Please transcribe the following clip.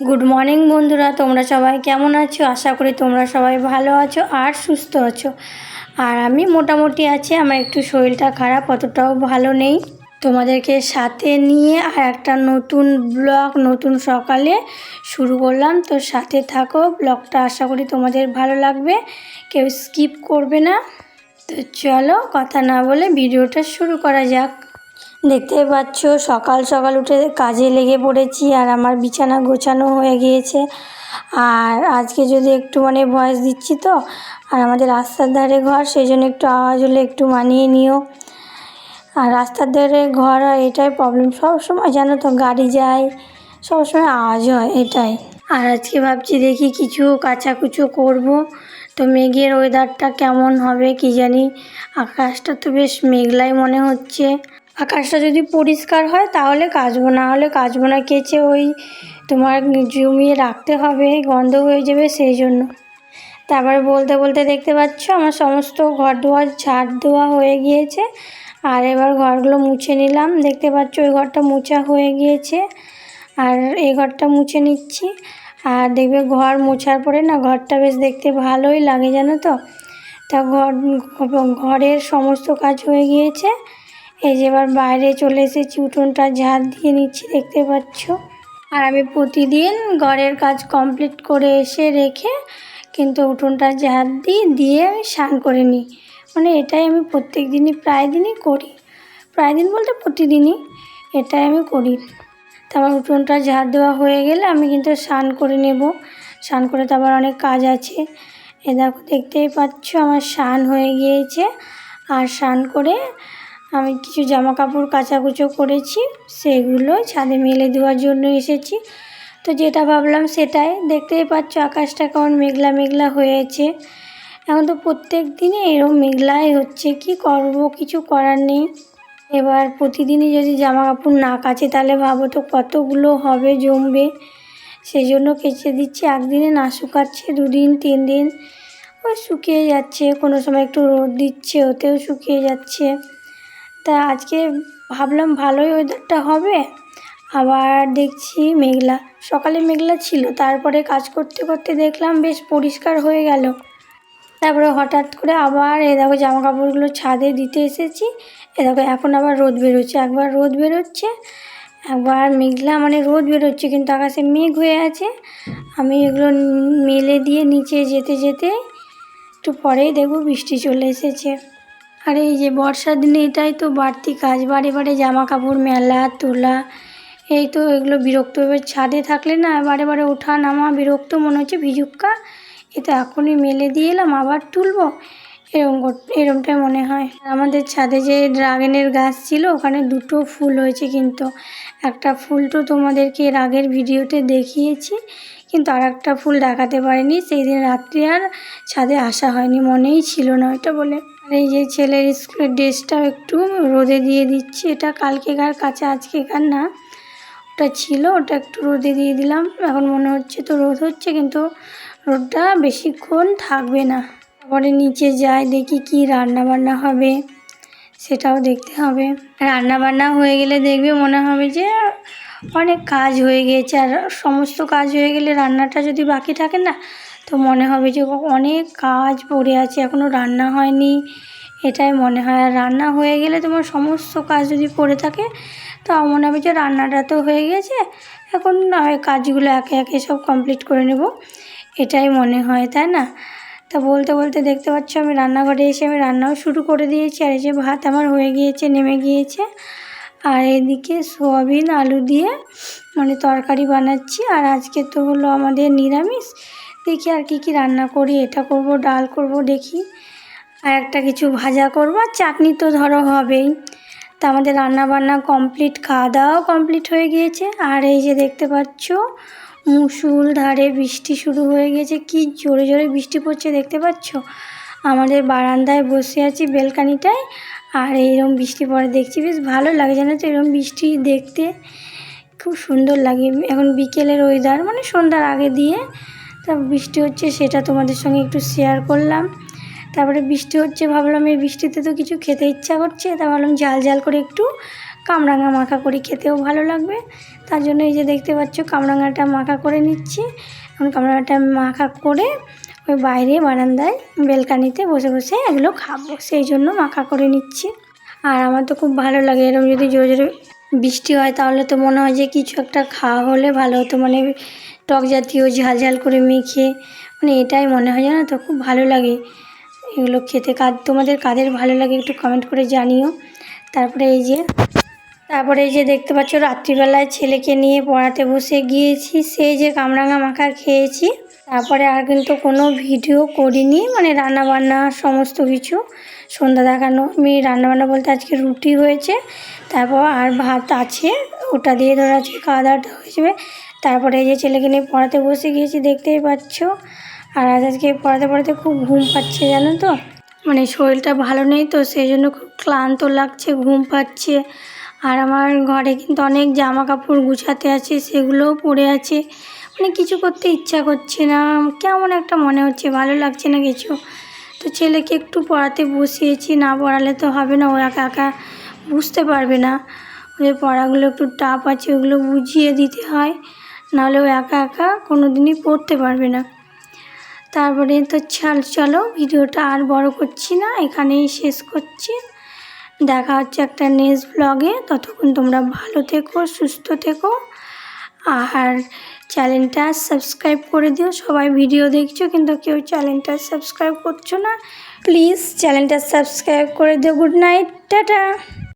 Good morning বন্ধুরা। তোমরা সবাই কেমন আছো? আশা করি তোমরা সবাই ভালো আছো আর সুস্থ আছো। আর আমি মোটামুটি আছি। আমার একটু শরীরটা খারাপ, অতটাও ভালো নেই। তোমাদেরকে সাথে নিয়ে আর একটা নতুন ব্লগ, নতুন সকালে শুরু করলাম। তো সাথে থাকো, ব্লগটা আশা করি তোমাদের ভালো লাগবে। কেউ স্কিপ করবে না। তো চলো, কথা না বলে ভিডিওটা শুরু করা যাক। দেখতে পাচ্ছ, সকাল সকাল উঠে কাজে লেগে পড়েছি আর আমার বিছানা গোছানো হয়ে গিয়েছে। আর আজকে যদি একটু মানে ভয়েস দিচ্ছি তো, আর আমাদের রাস্তার ধারে ঘর সেই জন্য একটু আওয়াজ হলে একটু মানিয়ে নিও। আর রাস্তার ধারে ঘর হয় এটাই প্রবলেম সবসময় জানো তো গাড়ি যায়, সবসময় আওয়াজ হয় এটাই। আর আজকে ভাবছি দেখি কিছু কাচাকুচো করব। তো মেঘের ওয়েদারটা কেমন হবে কি জানি, আকাশটা তো বেশ মেঘলাই মনে হচ্ছে। আকাশটা যদি পরিষ্কার হয়, তাহলে কাচবো, না হলে কাচবো না। কেচে ওই তোমার জমিয়ে রাখতে হবে, গন্ধ হয়ে যাবে সেই জন্য। তারপরে বলতে বলতে দেখতে পাচ্ছ, আমার সমস্ত ঘর দুয়ার ঝাড় দেওয়া হয়ে গিয়েছে। আর এবার ঘরগুলো মুছে নিলাম। দেখতে পাচ্ছ, ওই ঘরটা মোছা হয়ে গিয়েছে। আর এই ঘরটা মুছে নিচ্ছি। আর দেখবে ঘর মোছার পরে না, ঘরটা বেশ দেখতে ভালোই লাগে, জানো তো? তা ঘর ঘরের সমস্ত কাজ হয়ে গিয়েছে। এই যে এবার বাইরে চলে এসেছি, উঠোনটা ঝাড় দিয়ে নিচ্ছি, দেখতে পাচ্ছ? আর আমি প্রতিদিন ঘরের কাজ কমপ্লিট করে এসে রেখে কিন্তু উঠোনটা ঝাড় দিই দিয়ে আমি স্নান করে নিই। মানে এটাই আমি প্রত্যেক দিনই প্রায় দিনই করি। প্রায় দিন বলতে প্রতিদিনই এটাই আমি করি। তারপর উঠোনটা ঝাড় দেওয়া হয়ে গেলে আমি কিন্তু স্নান করে নেব। স্নান করে তো আবার অনেক কাজ আছে। এ দেখো, দেখতেই পাচ্ছ আমার স্নান হয়ে গিয়েছে। আর স্নান করে আমি কিছু জামা কাপড় কাচাকুচো করেছি, সেগুলো ছাদে মেলে দেওয়ার জন্য এসেছি। তো যেটা ভাবলাম সেটাই। দেখতেই পাচ্ছ আকাশটা কেমন মেঘলা মেঘলা হয়েছে। এখন তো প্রত্যেক দিনে এরকম মেঘলাই হচ্ছে। কি করব? কিছু করার নেই। এবার প্রতিদিনই যদি জামা কাপড় না কাচে, তাহলে ভাবো তো কতগুলো হবে, জমবে। সেই জন্য কেচে দিচ্ছি। একদিনে না শুকাচ্ছে, দুদিন তিন দিন ও শুকিয়ে যাচ্ছে। কোনো সময় একটু রোদ দিচ্ছে, ওতেও শুকিয়ে যাচ্ছে। তা আজকে ভাবলাম ভালোই ওয়েদারটা হবে। আবার দেখছি মেঘলা। সকালে মেঘলা ছিল, তারপরে কাজ করতে করতে দেখলাম বেশ পরিষ্কার হয়ে গেল। তারপরে হঠাৎ করে আবার এ দেখো জামা কাপড়গুলো ছাদে দিতে এসেছি। এ দেখো এখন আবার রোদ বেরোচ্ছে, একবার রোদ বেরোচ্ছে, একবার মেঘলা মানে রোদ বেরোচ্ছে, কিন্তু আকাশে মেঘ হয়ে আছে। আমি এগুলো মেলে দিয়ে নিচে যেতে যেতে একটু পরেই দেখব বৃষ্টি চলে এসেছে। আর এই যে বর্ষার দিনে এটাই তো বাড়তি কাজ। বারে বারে জামা কাপড় মেলা, তোলা, এই তো এগুলো বিরক্ত। এবার ছাদে থাকলে না বারে বারে ওঠা নামা বিরক্ত মনে হচ্ছে। ভিজুক্কা, এ তো এখনই মেলে দিয়ে এলাম, আবার তুলবো। এরম এরমটাই মনে হয়। আমাদের ছাদে যে ড্রাগনের গাছ ছিল, ওখানে দুটো ফুল হয়েছে কিন্তু। একটা ফুল তো তোমাদেরকে এর আগের ভিডিওতে দেখিয়েছি। কিন্তু আর একটা ফুল দেখাতে পারিনি। সেই দিন রাত্রি আর ছাদে আসা হয়নি, মনেই ছিল না ওইটা বলে। আর এই যে ছেলের স্কুলের ড্রেসটাও একটু রোদে দিয়ে দিচ্ছি। এটা কালকেকার কাছে আজকেকার না। ওটা ছিল, ওটা একটু রোদে দিয়ে দিলাম। এখন মনে হচ্ছে তো রোদ হচ্ছে, কিন্তু রোদটা বেশিক্ষণ থাকবে না। তারপরে নিচে যাই, দেখি কি রান্না বান্না হবে, সেটাও দেখতে হবে। রান্না বান্না হয়ে গেলে দেখবে মনে হবে যে অনেক কাজ হয়ে গিয়েছে আর সমস্ত কাজ হয়ে গেলে রান্নাটা যদি বাকি থাকে না, তো মনে হবে যে অনেক কাজ পড়ে আছে এখনও রান্না হয়নি। এটাই মনে হয়। আর রান্না হয়ে গেলে তোমার সমস্ত কাজ যদি পড়ে থাকে তো মনে হবে যে রান্নাটা তো হয়ে গেছে, এখন না হয় কাজগুলো একে একে সব কমপ্লিট করে নেব। এটাই মনে হয়, তাই না? তা বলতে বলতে দেখতে পাচ্ছ আমি রান্নাঘরে এসে আমি রান্নাও শুরু করে দিয়েছি, আর এই যে ভাত আমার হয়ে গিয়েছে, নেমে গিয়েছে। আর এদিকে সোয়াবিন, আলু দিয়ে মানে তরকারি বানাচ্ছি। আর আজকে তো হলো আমাদের নিরামিষ। দেখি আর কি কি রান্না করি। এটা করব, ডাল করব, দেখি। আর একটা কিছু ভাজা করব। আর চাটনি তো ধরো হবেই। তা আমাদের রান্না বান্না কমপ্লিট খাওয়া দাওয়াও কমপ্লিট হয়ে গিয়েছে। আর এই যে দেখতে পাচ্ছ, মুসুল ধারে বৃষ্টি শুরু হয়ে গেছে কি জোরে জোরে বৃষ্টি পড়ছে দেখতে পাচ্ছ? আমাদের বারান্দায় বসে আছি বেলকানিটায় আর এইরকম বৃষ্টি পড়ে দেখছি, বেশ ভালো লাগে জানো তো এরকম বৃষ্টি দেখতে। খুব সুন্দর লাগে। এখন বিকেলের ওয়েদার মানে সন্ধ্যার আগে দিয়ে তা বৃষ্টি হচ্ছে সেটা তোমাদের সঙ্গে একটু শেয়ার করলাম। তারপরে বৃষ্টি হচ্ছে, ভাবলাম এই বৃষ্টিতে তো কিছু খেতে ইচ্ছা করছে, তা ভাবলাম জাল জাল করে একটু কামরাঙা মাখা করি, খেতেও ভালো লাগবে। তার জন্য এই যে দেখতে পাচ্ছ, কামরাঙাটা মাখা করে নিচ্ছি। এখন কামরাঙাটা মাখা করে ওই বাইরে বারান্দায় বেলকানিতে বসে বসে এগুলো খাব, সেই জন্য মাখা করে নিচ্ছি। আর আমার তো খুব ভালো লাগে এরকম যদি জোরে জোরে বৃষ্টি হয় তাহলে তো মনে হয় যে কিছু একটা খাওয়া হলে ভালো হতো মানে টক জাতীয় ঝাল ঝাল করে মেখে মানে এটাই মনে হয় জানো তো, খুব ভালো লাগে। এগুলো খেতে কাদ তোমাদের কাদের ভালো লাগে একটু কমেন্ট করে জানিও। তারপরে এই যে, তারপরে এই যে দেখতে পাচ্ছ, রাত্রিবেলায় ছেলেকে নিয়ে পড়াতে বসে গিয়েছি, সেই যে কামরাঙা মাখা খেয়েছি। তারপরে আর কিন্তু কোনো ভিডিও করিনি মানে রান্না বান্না সমস্ত কিছু। সন্ধ্যা দেখানো, আমি রান্নাবান্না বলতে আজকে রুটি হয়েছে, তারপর আর ভাত আছে, ওটা দিয়ে ধরো আজকে খাওয়া দাওয়াটা হয়ে যাবে। তারপরে এই যে ছেলেকে নিয়ে পড়াতে বসে গিয়েছি, দেখতেই পাচ্ছ। আর আজ আজকে পড়াতে পড়াতে খুব ঘুম পাচ্ছে, জানো তো? মানে শরীরটা ভালো নেই তো, সেই জন্য খুব ক্লান্ত লাগছে, ঘুম পাচ্ছে। আর আমার ঘরে কিন্তু অনেক জামা কাপড় গুছাতে আছে, সেগুলোও পড়ে আছে। মানে কিছু করতে ইচ্ছা করছে না। কেমন একটা মনে হচ্ছে, ভালো লাগছে না কিছু। তো ছেলেকে একটু পড়াতে বসিয়েছি, না পড়ালে তো হবে না, ও একা একা বুঝতে পারবে না। ওদের পড়াগুলো একটু টাফ আছে, ওগুলো বুঝিয়ে দিতে হয়, নাহলে ও একা একা কোনো দিনই পড়তে পারবে না। তারপরে তো চল, চলো ভিডিওটা আর বড় করছি না, এখানেই শেষ করছি। দেখা হচ্ছে একটা নেক্সট ব্লগে ততক্ষণ তোমরা ভালো থেকো, সুস্থ থেকো। আর চ্যানেলটা সাবস্ক্রাইব করে দিও। সবাই ভিডিও দেখছ, কিন্তু কেউ চ্যানেলটা সাবস্ক্রাইব করছ না প্লিজ চ্যানেলটা সাবস্ক্রাইব করে দিও। Good night tata.